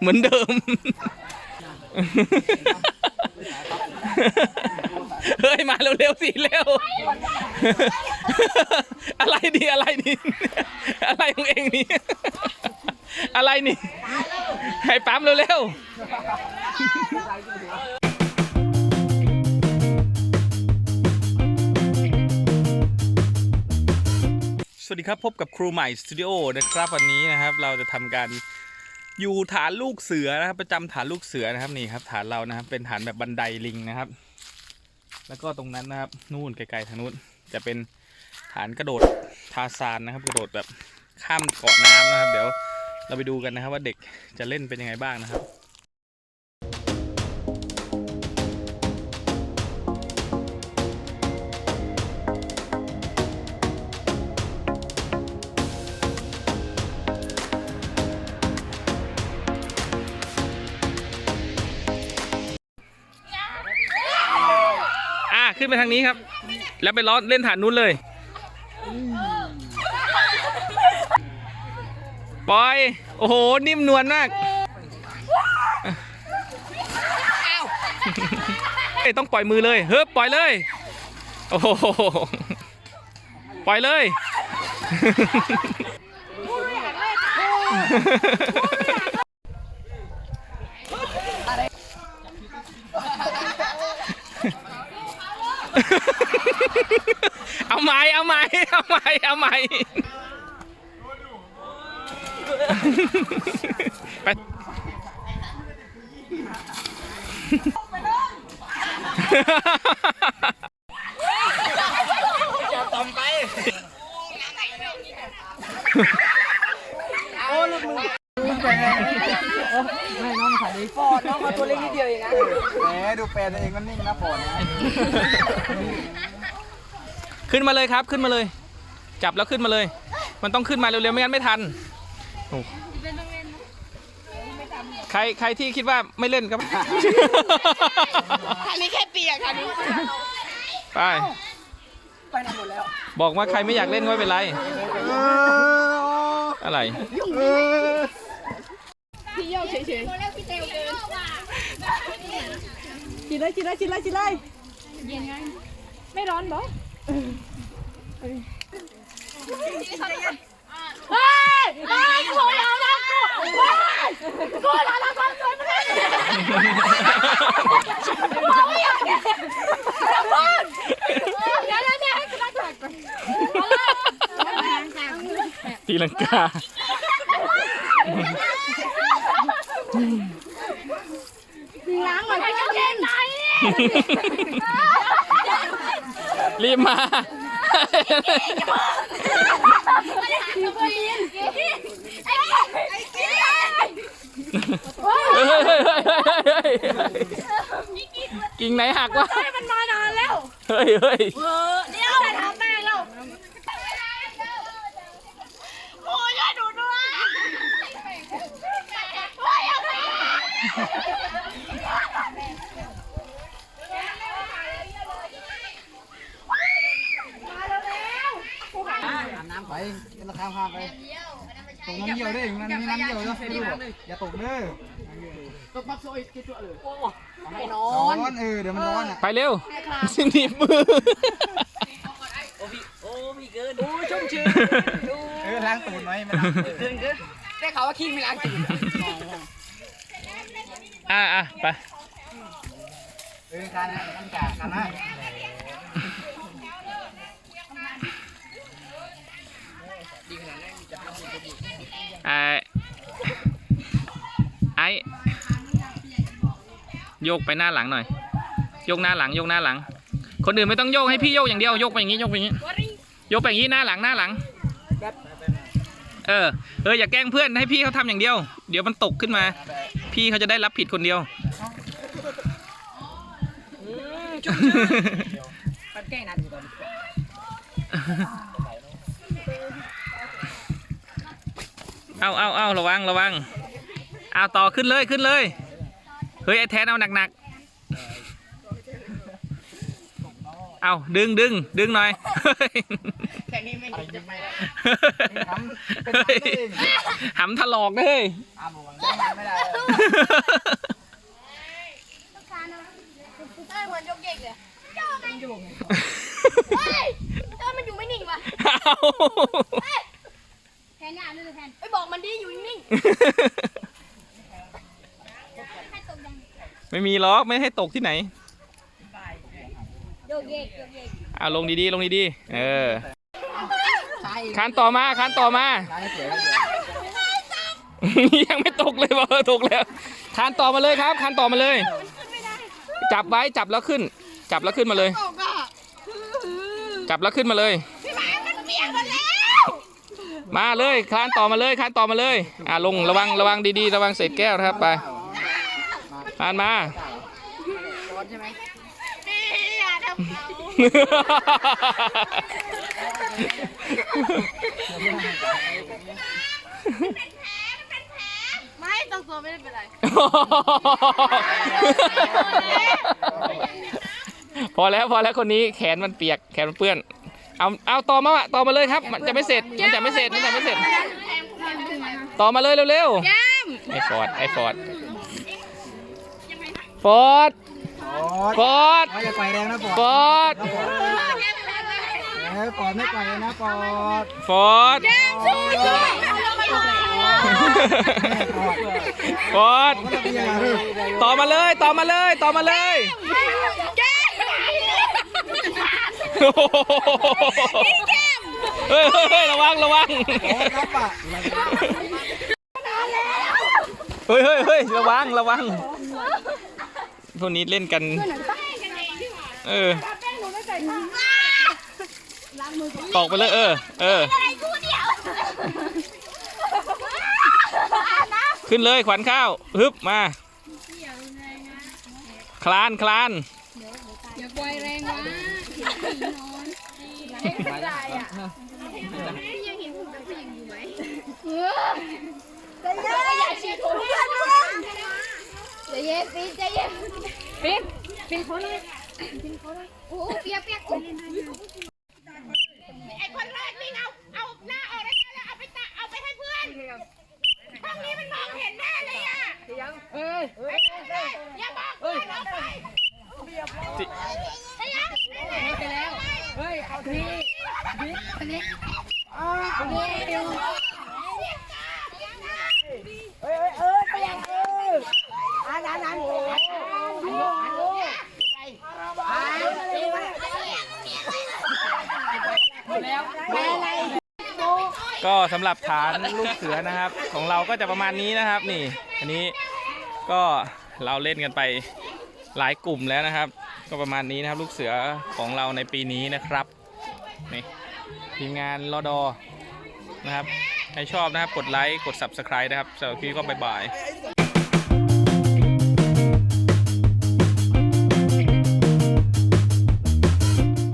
เหมือนเดิม เฮ้ย มาเร็วๆสิเร็ว อะไรดีอะไรดี อะไรของเองนี่ อะไรนี่ ให้ปั๊มเร็วๆ วัสดีครับพบกับครูใหม่สตูดิโอนะครับวันนี้นะครับเราจะทำการอยู่ฐานลูกเสือนะครับ ประจำฐานลูกเสือนะครับนี่ครับฐานเรานะครับเป็นฐานแบบบันไดลิงนะครับ แล้วก็ตรงนั้นนะครับนู่นไกลๆทางนู้นจะเป็นฐานกระโดดทาซานนะครับ กระโดดแบบข้ามเกาะน้ำนะครับ เดี๋ยวเราไปดูกันนะครับว่าเด็กจะเล่นเป็นยังไงบ้างนะครับ ขึ้นไปทางนี้ครับ แล้วไปล้อเล่นฐานนู้นเลย ปล่อย โอ้โห นิ่มนวลมากเอ้ยต้องปล่อยมือเลยเฮ้ยปล่อยเลย โอ้โห ปล่อยเลยเอา ใหม่เอาใหม่เอาใหม่เอาใหม่ไปแหมดูแปลตัวเองมันนิ่งนะฝน ขึ้นมาเลยครับขึ้นมาเลย จับแล้วขึ้นมาเลย มันต้องขึ้นมาเร็วๆไม่งั้นไม่ทันโอ้ใครใครที่คิดว่าไม่เล่นครับอันนี้แค่เปียกค่ะนี่ไปบอกว่าใครไม่อยากเล่นก็ไม่เป็นไร อะไร พี่โยกเฉยกินเลยกินเลยกินเลยกินเลยเย็นไงไม่ร้อนบอ เฮ้ยเฮ้ยโคตรเอาละกูเฮ้ยกูเอาละกูสวยมาเลยบอกไม่อยากเดี๋ยวเดี๋ยวเดี๋ยวให้กูรักก่อนเอาตีลังกาล้างหน่อยให้ฉันกินไหน รีบมาเฮ้ยเฮ้ยเฮ้ยเฮ้ยเฮ้ยกิ่งไหนหักวะมันมานานแล้ว เฮ้ยเฮ้ย เดี๋ยวทำแม่แล้ว โอ้ยหนูด้วยโอ้ยอะไร อาบน้ำไปเป็นราคาพาไป ตกน้ำเยี่ยวด้วยมันมีน้ำเยี่ยวด้วยดูอย่าตกเด้อตกปั๊บโซ่อีกกี่ตัวเลยร้อนเออเดี๋ยวมันร้อนอะไปเร็วสิหนีบมือเออล้างตูดหน่อยไม่ล้างได้ข่าวว่าขี้ไม่ล้างตูดอะอะไปเออการนะต้องจ่ายกันนะ ไอ้ไอ้โยกไปหน้าหลังหน่อย โยกหน้าหลัง โยกหน้าหลัง คนอื่นไม่ต้องโยกให้พี่โยกอย่างเดียว โยกไปอย่างนี้ โยกไปอย่างนี้ โยกไปอย่างนี้ หน้าหลัง หน้าหลัง เออ เออ อย่าแกล้งเพื่อน ให้พี่เขาทำอย่างเดียว เดี๋ยวมันตกขึ้นมา พี่เขาจะได้รับผิดคนเดียวมันแกล้งนัดอยู่ตอน เอาเอาเอาระวังระวัง เอาต่อขึ้นเลยขึ้นเลย เฮ้ยไอ้แทนเอาหนักหนักเอาดึงดึงดึงหน่อยแค่นี้ไม่เห็นจะไปแล้วทำเป็นทำได้เองหำถลอกเลยอะบอกว่าได้ไม่ได้เออเหมือนยกเด็กเลยโยกไงโยกไงเฮ้ยเออมันอยู่ไม่นิ่งว่ะ เอาแทนเนี่ยเลยแทนไปบอกมันดิอยู่นิ่งให้ตกยังไม่มีล็อกไม่ให้ตกที่ไหนโยกเยกโยกเยกเอาลงดีๆลงดีๆเออคานต่อมาคานต่อมาได้เสียแล้วเดี๋ยวยังไม่ตกเลยบอกเออตกแล้วคานต่อมาเลยครับคานต่อมาเลย จับไว้จับแล้วขึ้น จับแล้วขึ้นมาเลยตกอะจับแล้วขึ้นมาเลยพี่หมามันเปียกหมดแล้ว มาเลยคานต่อมาเลยคานต่อมาเลย อ่าลงระวังระวังดีๆ ระวังเศษแก้วนะครับไปคานมานี่อย่าทำไม่ต้องตัวไม่ได้เป็นไรพอแล้วพอแล้วคนนี้แขนมันเปียกแขนมันเปื้อน เอาเอาต่อมาอะต่อมาเลยครับ มันจะไม่เสร็จมันจะไม่เสร็จมันจะไม่เสร็จ ต่อมาเลยเร็วๆไอฟอร์ดไอฟอร์ดฟอร์ดปอดฟอร์ดไม่จะไปแรงนะปอดฟอร์ดเอ้ยปอดไม่ไปนะปอดฟอร์ดฟอร์ดก็จะเป็นยังไงพี่ต่อมาเลยต่อมาเลยต่อมาเลยโอ้โห เฮ้ยเฮ้ยระวังระวังเฮ้ยเฮ้ยเฮ้ยระวังระวังพวกนี้เล่นกัน เออตอกไปเลยเออ เออ ขึ้นเลยขวัญข้าว ฮึบ มา คลานคลานอย่าปล่อยแรงวะ อย่าฉีดผมใจเย็นปีใจเย็นปินปินเขาเลยโอ้เปียกเปียกไอ้คนแรกนี่เอาเอาหน้าออกได้แล้วเอาไปตะเอาไปให้เพื่อนห้องนี้มันมองเห็นแน่เลยอะเอ้ยอย่าบอกเพื่อนเอาไปจะยัง ไปแล้ว เฮ้ยเอาที ก็สำหรับฐานลูกเสือนะครับ ของเราก็จะประมาณนี้นะครับ นี่ อันนี้ก็เราเล่นกันไปหลายกลุ่มแล้วนะครับ ก็ประมาณนี้นะครับ ลูกเสือของเราในปีนี้นะครับนี่ ทีมงานรอดอนะครับ ใครชอบนะครับ กดไลค์ กด subscribe นะครับสำหรับคลิปนี้ก็บ๊ายบาย